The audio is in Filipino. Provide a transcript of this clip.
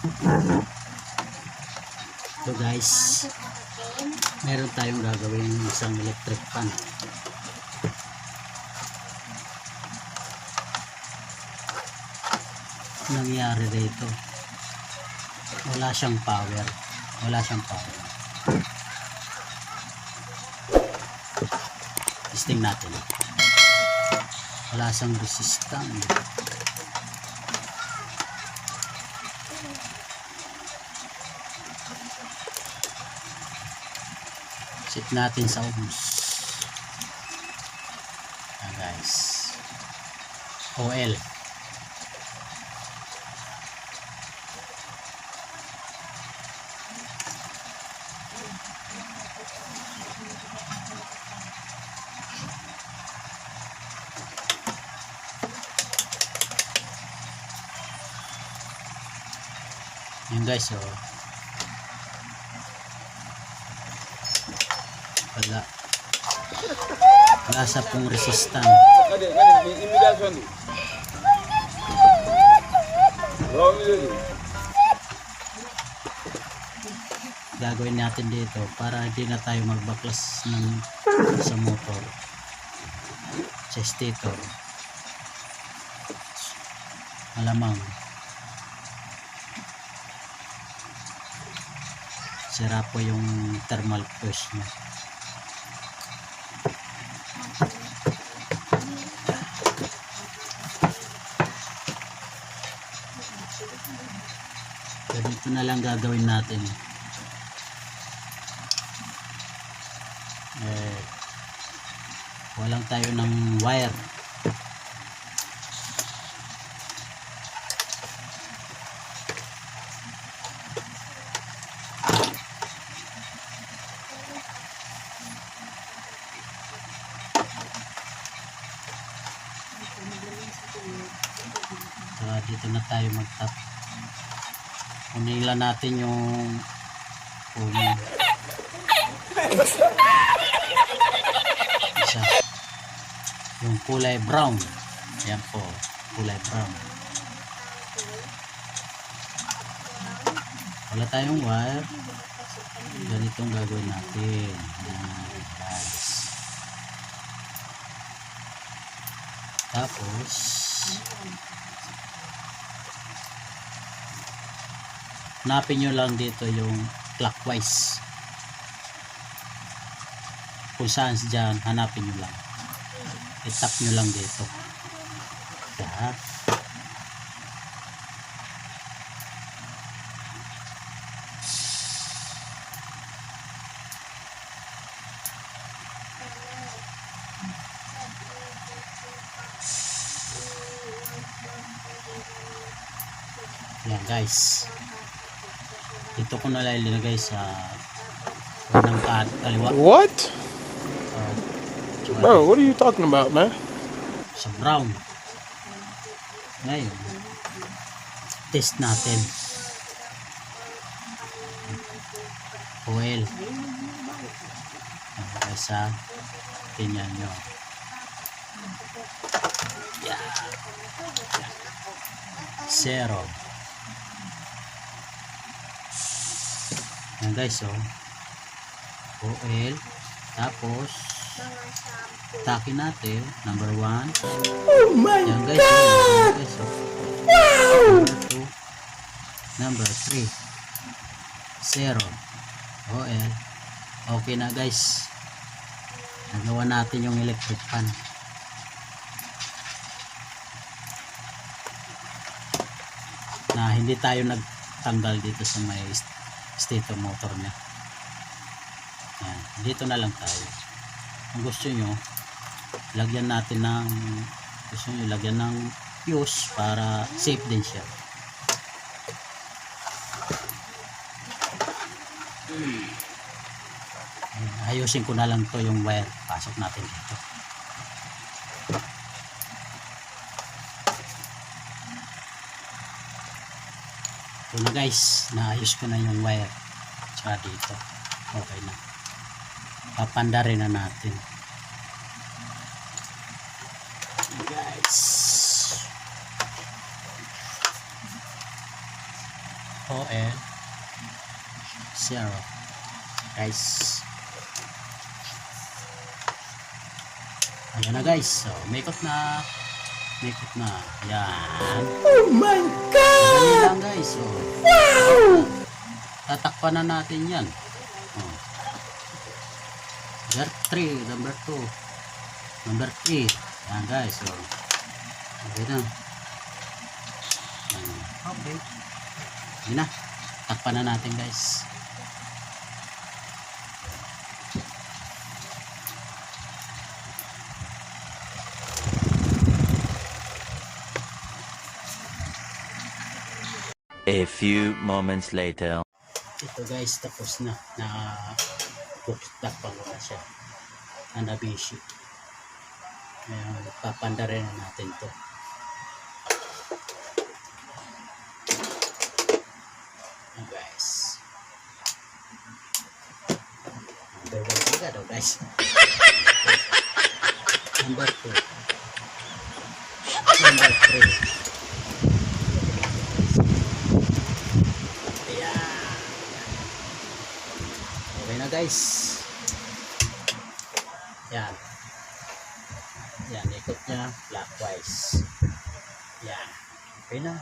So guys, meron tayong gagawin isang electric fan. Nangyari rito. Wala siyang power. Wala siyang power. Testing natin. Wala siyang resistance. Set natin sa ohms. Ah, guys. OL. Yan guys, oh. Wala. Wala sa pong resistant. Kade, kade, ni imitation di. Wrong ni di. Gagawin natin dito para hindi na tayo magbaklas ng sa motor. Sa stator. Malamang. Sira po yung thermal push niya. Ganito na lang gagawin natin. Eh, walang tayo ng wire. Saka dito na tayo mag-tap. Lang natin yung kung isa. Yung kulay brown. Yan po kulay brown. Wala tayong wire. Ganitong gagawin natin. Guys. Tapos hanapin nyo lang dito yung clockwise. Kung saan dyan hanapin nyo lang. Itap nyo lang dito. Yan. Yan guys dito ko na lang ilinagay sa ka- kaliwa What? uh, Bro, what are you talking about, man? sa brown. Ngayon, test natin. Oil. Okay, sa tingnan nyo. Yan. Zero. Yan guys, oh. Oil. Tapos, Taki natin, number 1. Oh my Yan guys, oh, yan guys. oh. Number 2. Number 3. 0. OL. Okay na guys. Nagawa natin yung electric fan. Na hindi tayo nagtanggal dito sa may stator motor niya. Yan. Dito na lang tayo. Kung gusto nyo, lagyan natin ng gusto nyo lagyan ng fuse para safe din siya Ayan, ayusin ko na lang to yung wire pasok natin dito na guys naayos ko na yung wire tsaka dito okay na papanda rin na natin guys O and zero. Guys. Ayan na guys. So, makeup na. Makeup na. Yan. Oh my god! Lang guys. So, wow! Tatakpan na natin yan. Oh. Number 3, number 2, number 3. Yan guys. So, okay na. Yan. Okay. Yan na. Takpan na natin guys. A few moments later. Ito guys, tapos na. Na pukitak pa wala siya. Anabishi. Ayan, papanda rin natin to. Ayan guys. Number 1 ka daw guys. Number 2. Number 3. Guys. Yan. Yan, ikot niya clockwise. Yan. Okay na.